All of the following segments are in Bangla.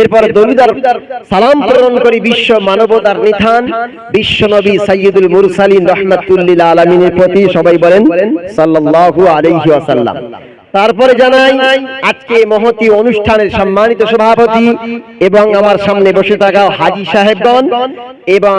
এরপর দমিদার সালাম প্রেরণ করি বিশ্ব মানবতার নিথান। বিশ্ব নবী সাইয়দুল মুরসালিন রহমাতুল্লিল আলামিনের প্রতি সবাই বলেন, সাল্লাল্লাহু আলাইহি ওয়াসাল্লাম। তারপরে জানাই, আজকে মহতি অনুষ্ঠানের সম্মানিত সভাপতি এবং আমার সামনে বসে থাকা হাজি সাহেবগণ এবং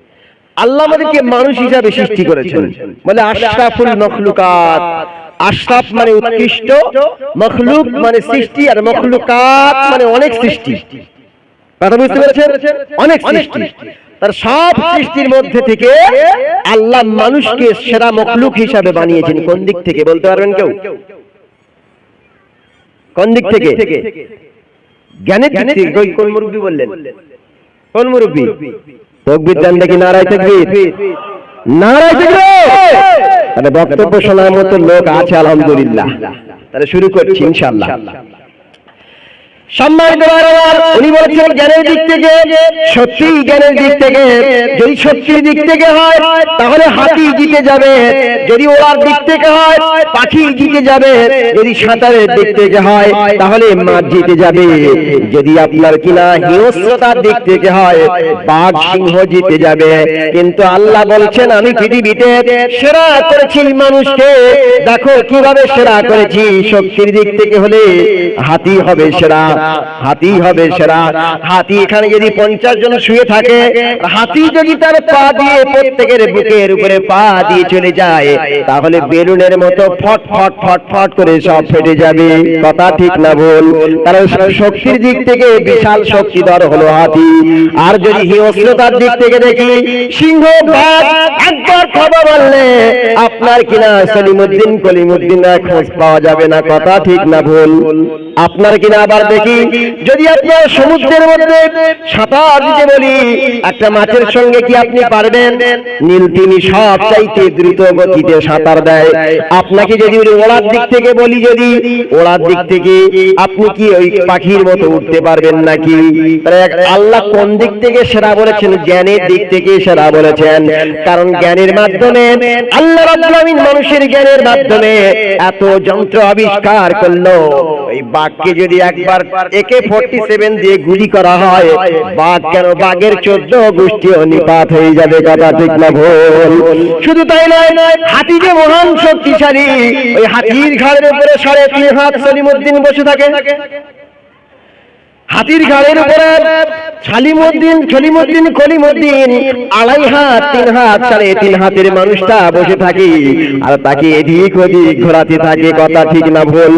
আল্লাহ আমাদেরকে মানুষ হিসাবে সৃষ্টি করেছেন। বলে আশরাফুল মখলুকাত। আশরাফ মানে উৎকৃষ্ট মখলুক মানে সৃষ্টি আর মখলুকাত মানে অনেক সৃষ্টি। কথা বুঝতে পেরেছেন? অনেক সৃষ্টি। তার সব সৃষ্টির মধ্যে থেকে আল্লাহ মানুষকে সেরা মখলুক হিসাবে বানিয়েছেন। কোন দিক থেকে বলতে পারবেন কেউ? কোন দিক থেকে? জ্ঞানের দিক থেকে। কোন মুরব্বী বললেন? কোন মুরব্বী? তকবির দেন দেখি নারায় তকবির। নারায় তকবির! মানে বক্তব্য শোনার মতো লোক আছে আলহামদুলিল্লাহ। তাহলে শুরু করছি ইনশাআল্লাহ। হাতি জিতে যাবে। যদি দিক থেকে হয়, পাখি জিতে যাবে। যদি সাঁতারের দিক থেকে হয়, তাহলে মাছ জিতে যাবে। যদি আপনার কিনা হিংস্রতার দিক থেকে হয়, বাঘ সিংহ জিতে যাবে। কিন্তু আল্লাহ বলছেন, আমি পৃথিবীতে সেরা করেছি মানুষকে। দেখো কীভাবে সেরা করেছি। শক্তির দিক থেকে হলে হাতি হবে সেরা। হাতি হবে সেরা। হাতি এখানে যদি পঞ্চাশ জন শুয়ে থাকে, হাতি যদি তার পা দিয়ে প্রত্যেকের বুকের উপরে পা দিয়ে চলে যায়, তাহলে বেলুনের মতো ফট ফট ফট ফট করে সব ফেটে যাবে। কথা ঠিক না ভুল। কারণ শক্তির দিক থেকে বিশাল শক্তিধর হলো হাতি। আর যদি হিংস্রতার দিক থেকে দেখি, সিংহ একবার বললে আপনার কিনা সলিমুদ্দিন, কলিমুদ্দিন খোঁজ পাওয়া যাবে না। কথা ঠিক না ভুল। আপনার কিনা আবার দেখি যদি আপনার সমুদ্রের মধ্যে সাঁতার দিতে বলি, একটা মাছের সঙ্গে কি আপনি পারবেন? নীল তিনি সব চাইতে দ্রুত গতিতে সাঁতার দেয়। আপনাকে যদি ওড়ার দিক থেকে বলি যদি, ওড়ার দিক থেকে আপনি কি ওই পাখির মতো উঠতে পারবেন নাকি? আল্লাহ কোন দিক থেকে সেরা বলেছেন? জ্ঞানের দিক থেকে সেরা বলেছেন। কারণ জ্ঞানের মাধ্যমে, আল্লাহ মানুষের জ্ঞানের মাধ্যমে এত যন্ত্র আবিষ্কার করল। ওই বাঘকে যদি একবার একে ফোরটি সেভেন দিয়ে গুলি করা হয়, বাঘ কেন বাঘের চোদ্দ গোষ্ঠীও নিপাত হয়ে যাবে কথা ঠিক না ভোল শুধু তাই নয়, হাতি যে মহান শক্তিশালী, ওই হাতির ঘাড়ের উপরে সাড়ে তিন হাত সলিমুদ্দিন বসে থাকে। হাতির ঘাড়ের উপরে সালিমুদ্দিন সলিমুদ্দিন কলিমুদ্দিন, আড়াই হাত, তিন হাত, সাড়ে তিন হাতের মানুষটা বসে থাকি। আর তাকে এদিক ওদিক ঘোরাতে থাকে, কথা ঠিক না ভুল।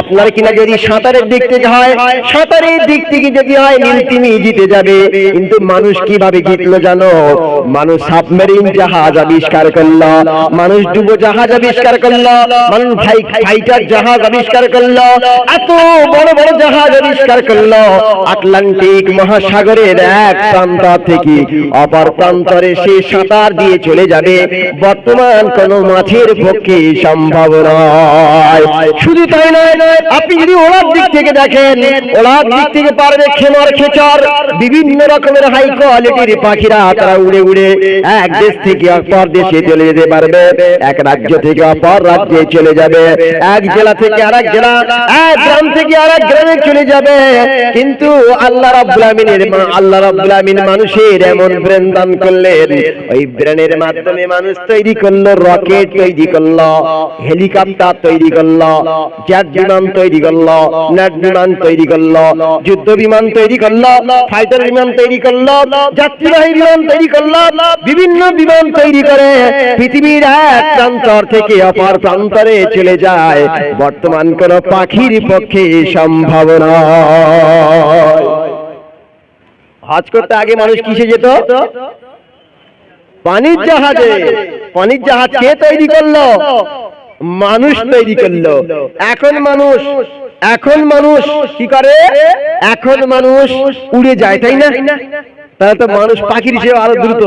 আপনার কিনা যদি সাঁতারের দিক থেকে হয়, সাঁতারের দিক থেকে যদি হয়, নীল তিনি জিতে যাবে। কিন্তু মানুষ কীভাবে জিতলো জানো? মানুষ সাবমেরিন জাহাজ আবিষ্কার করল, মানুষ ডুবো জাহাজ আবিষ্কার করল, মানুষ ফাইটার জাহাজ আবিষ্কার করল, এত বড় বড় জাহাজ আবিষ্কার করল। আটলান্টিক মহাসাগরের এক প্রান্ত থেকে অপর প্রান্তরে সে সাঁতার দিয়ে চলে যাবে। বর্তমান কোন মাছের পক্ষে সম্ভব নয়। শুধু তাই নয়, আপনি যদি ওলার দিক থেকে দেখেন ওলার দিক থেকে পারবে খেমার খেচর, বিভিন্ন রকমের হাই কোয়ালিটির পাখিরা তারা উড়ে উড়ে এক দেশ থেকে অপর দেশে চলে যেতে পারবে। এক রাজ্য থেকে অপর রাজ্যে চলে যাবে। এক জেলা থেকে আরেক জেলা, এক গ্রাম থেকে আরেক গ্রামে চলে যাবে। কিন্তু আল্লাহ রাব্বুল আল্লাহ রাব্বুল মানুষের এমন ব্রেন দান করলেন। ওই ব্রেনের মাধ্যমে মানুষ তৈরি করল, রকেট তৈরি করল, হেলিকপ্টার তৈরি করল, জেট বিমান তৈরি করল, নেট বিমান তৈরি করল, যুদ্ধ বিমান তৈরি করল, ফাইটার বিমান তৈরি করল, যাত্রীবাহী বিমান তৈরি করল বিভিন্ন বিমান তৈরি করে, পৃথিবীর এক প্রান্তর থেকে অপর প্রান্তরে চলে যায়। বর্তমান কোন পাখির পক্ষে সম্ভব হজ করতে আগে মানুষ কিসে যেত? পানির জাহাজে। পানির জাহাজ কে তৈরি করল? মানুষ তৈরি করল। এখন মানুষ এখন মানুষ কি করে? এখন মানুষ উড়ে যায়, তাই না? তাহলে তো মানুষ পাখির হিসেবে আরও দ্রুত।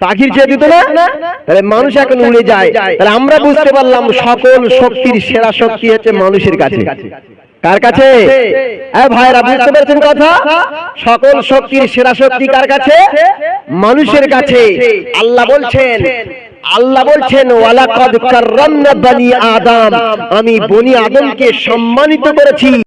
পাখির চেয়ে দিত না? তাহলে মানুষ এখন উড়ে যায়। তাহলে আমরা বুঝতে পারলাম সকল শক্তির সেরা শক্তি হচ্ছে মানুষের কাছে। কার কাছে? ভাইরা বুঝতে পেরেছেন কথা? সকল শক্তির সেরা শক্তি কার কাছে? মানুষের কাছে। আল্লাহ বলছেন আল্লাহ বলছেন ওয়ালাকাদ কাররামনা বানি আদম। আমি বনি আদমকে সম্মানিত করেছি।